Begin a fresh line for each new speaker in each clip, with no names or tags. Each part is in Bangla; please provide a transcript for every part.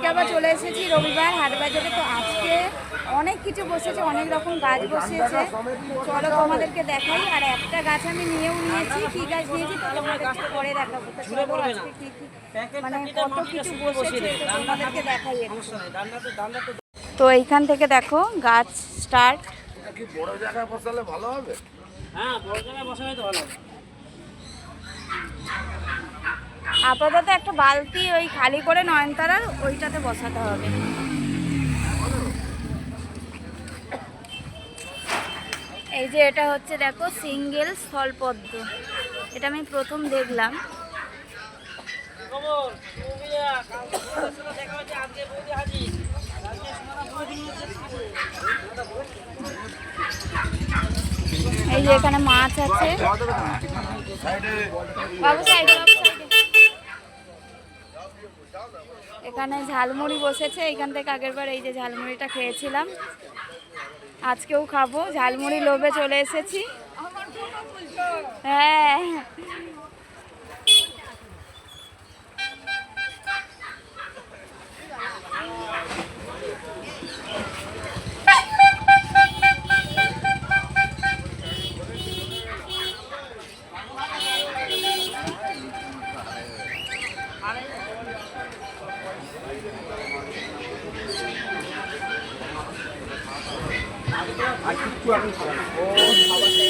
আজকে আবার চলে এসেছি রবিবার হাট বাজারে। তো আজকে অনেক কিছু বসেছে অনেক রকম গাছ বসেছে চলো তোমাদেরকে দেখাই আর একটা গাছ আমি নিয়েও নিয়েছি। কি গাছ নিয়েছি তোমাদেরকে পরে দেখাবো। তো চলো আজকে কি কি মানে কত কিছু বসেছে তো তোমাদেরকে দেখাই তো এইখান থেকে দেখো গাছ স্টার্ট
কি বড় জায়গায় বসালে ভালো হবে?
হ্যাঁ বড় জায়গায় বসালে তো ভালো হবে।
আপাতত একটা বালতি ওই খালি করে নয়নতারার ওইটাতে বসাতে হবে। এই যে এটা হচ্ছে দেখো সিঙ্গেল স্থলপদ্ম। এটা আমি প্রথম দেখলাম। এই যে এখানে মাছ আছে। বাবু সাইডে এখানে ঝালমুড়ি বসেছে, এখান থেকে আগেরবার এই যে ঝালমুড়িটা খেয়েছিলাম। আজকেও খাব, ঝালমুড়ি লোভে চলে এসেছি। হ্যাঁ। আর কিচ্ছু আমি খাব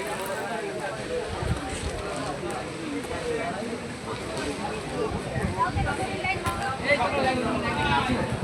Thank you.